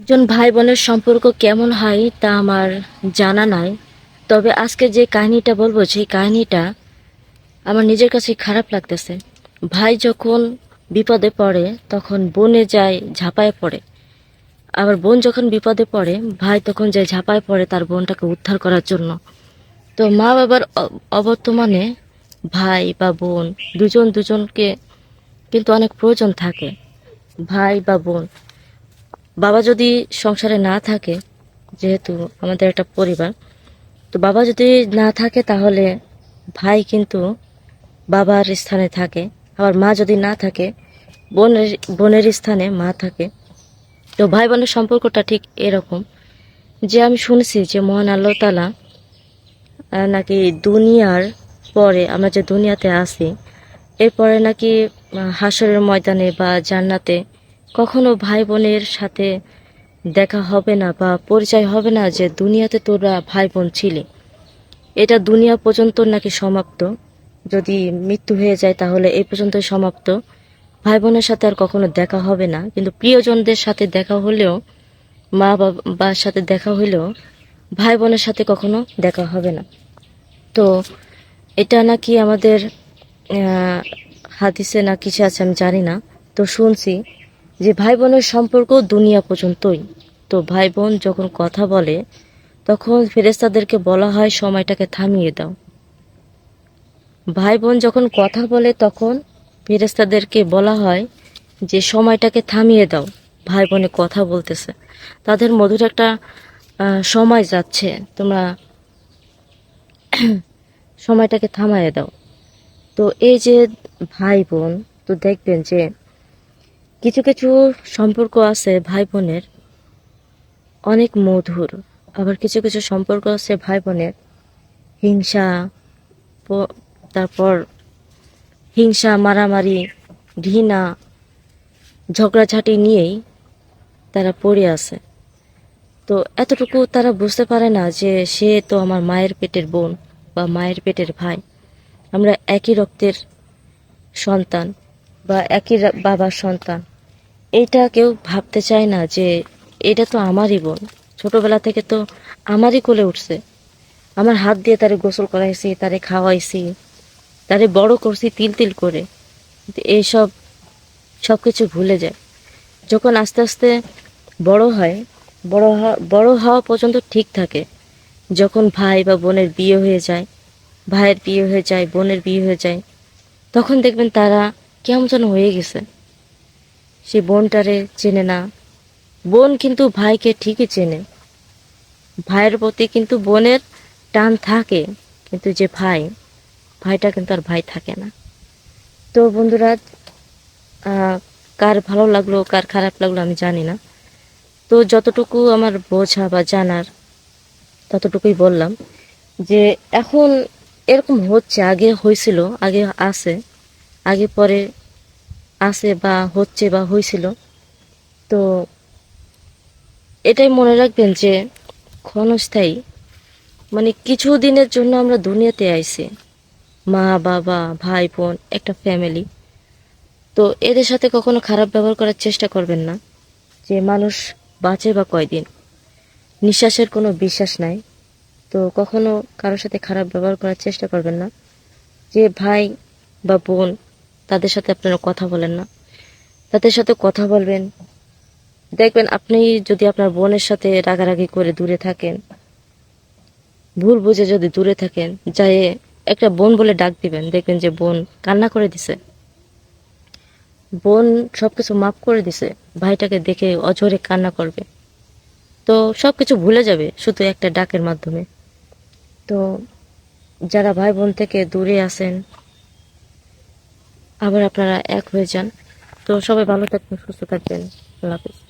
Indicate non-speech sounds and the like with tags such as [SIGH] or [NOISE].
একজন ভাই বোনের সম্পর্ক কেমন হয় তা আমার জানা নাই। তবে আজকে যে কাহিনীটা বলব, সেই কাহিনীটা আমার নিজের কাছে খারাপ লাগতেছে। ভাই যখন বিপদে পড়ে, তখন বোনে যায়, ঝাঁপায় পড়ে। আবার বোন যখন বিপদে পড়ে, ভাই তখন যায় ঝাঁপায় পড়ে তার বোনটাকে উদ্ধার করার জন্য। তো মা বাবার অবর্তমানে ভাই বা বোন দুজন দুজনকে কিন্তু অনেক প্রয়োজন থাকে। ভাই বা বোন বাবা যদি সংসারে না থাকে, যেহেতু আমাদের একটা পরিবার, তো বাবা যদি না থাকে তাহলে ভাই কিন্তু বাবার স্থানে থাকে, আবার মা যদি না থাকে, বোনের বোনের স্থানে মা থাকে। তো ভাই বোনের সম্পর্কটা ঠিক এরকম যে আমি শুনেছি যে মহান আল্লাহ তালা নাকি দুনিয়ার পরে আমরা যে দুনিয়াতে আসি এরপরে নাকি হাসরের ময়দানে বা জান্নাতে কখনো ভাই বোনের সাথে দেখা হবে না বা পরিচয় হবে না যে দুনিয়াতে তোরা ভাই বোন ছিলি। এটা দুনিয়া পর্যন্ত নাকি সমাপ্ত? যদি মৃত্যু হয়ে যায় তাহলে এই পর্যন্তই সমাপ্ত। ভাই বোনের সাথে আর কখনো দেখা হবে না, কিন্তু প্রিয়জনদের সাথে দেখা হলেও মা বাবার সাথে দেখা হলেও ভাই বোনের সাথে কখনো দেখা হবে না। তো এটা নাকি আমাদের হাদিসে না কিছু আছে আমি জানি না। তো শুনছি যে ভাই বোনের সম্পর্ক দুনিয়া পর্যন্তই। তো ভাই বোন যখন কথা বলে, তখন ফেরেস্তাদেরকে বলা হয়, সময়টাকে থামিয়ে দাও। ভাই বোন যখন কথা বলে, তখন ফেরেস্তাদেরকে বলা হয় যে, সময়টাকে থামিয়ে দাও। ভাই বোনে কথা বলতেছে। তাদের মধুর একটা সময় যাচ্ছে। তোমরা [CLEARS THROAT] সময়টাকে থামায় দাও। তো এই যে ভাই বোন তো দেখবেন যে কিছু কিছু সম্পর্ক আছে ভাই বোনের অনেক মধুর। আবার কিছু কিছু সম্পর্ক আছে ভাই বোনের হিংসা তারপর হিংসা, মারামারি, ঘৃণা, ঝগড়াঝাটি নিয়েই তারা পড়ে আছে। তো এতটুকু তারা বুঝতে পারে না যে সে তো আমার মায়ের পেটের বোন বা মায়ের পেটের ভাই। আমরা একই রক্তের সন্তান বা একই বাবার সন্তান। এটা কেউ ভাবতে চায় না যে এটা তো আমারই বোন। ছোটবেলা থেকে তো আমারই কোলে উঠছে। আমার হাত দিয়ে তারে গোসল করাইছি, তারে খাওয়াইছি, তারে বড় করছি তিল তিল করে। এইসব সব কিছু ভুলে যায়। যখন আস্তে আস্তে বড় হয়, বড় হওয়া বড় হওয়া পর্যন্ত ঠিক থাকে। যখন ভাই বা বোনের বিয়ে হয়ে যায়, ভাইয়ের বিয়ে হয়ে যায়, বোনের বিয়ে হয়ে যায়, তখন দেখবেন তারা কেমন যেন হয়ে গেছে। সে বোনটারে চেনে না। বোন কিন্তু ভাইকে ঠিকই চেনে। ভাইয়ের প্রতি কিন্তু বোনের টান থাকে, কিন্তু যে ভাই, ভাইটা কিন্তু আর ভাই থাকে না। তো বন্ধুরা কার ভালো লাগল, কার খারাপ লাগল আমি জানি না। তো যতটুকু আমার বোঝা বা জানার, ততটুকুই বললাম যে এখন এরকম হচ্ছে, আগে হয়েছিল, আগে আছে, আগে পরে আছে বা হচ্ছে বা হয়েছিল। তো এটাই মনে রাখবেন যে ক্ষণস্থায়ী। মানে কিছু দিনের জন্য আমরা দুনিয়াতে আইছি। মা, বাবা, ভাই, বোন, একটা ফ্যামিলি তো এদের সাথে কখনো খারাপ ব্যবহার করার চেষ্টা করবেন না। যে মানুষ বাঁচে বা কয়দিন। নিঃশ্বাসের কোনো বিশ্বাস নাই। তো কখনো কারোর সাথে খারাপ ব্যবহার করার চেষ্টা করবেন না। যে ভাই বা বোন তাদের সাথে আপনারা কথা বলেন না। তাদের সাথে কথা বলবেন। দেখবেন আপনি যদি আপনার বোনের সাথে রাগারাগি করে দূরে থাকেন, ভুল বুঝে যদি দূরে থাকেন, যাই একটা বোন বলে ডাক দিবেন। দেখবেন যে বোন কান্না করে দিছে। বোন সবকিছু মাফ করে দিছে। ভাইটাকে দেখে অঝরে কান্না করবে। তো সবকিছু ভুলে যাবে শুধু একটা ডাকের মাধ্যমে। তো যারা ভাই বোন থেকে দূরে আছেন আবার আপনারা এক হয়ে যান। তো সবাই ভালো থাকবেন সুস্থ থাকবেন। আল্লাহ হাফিজ।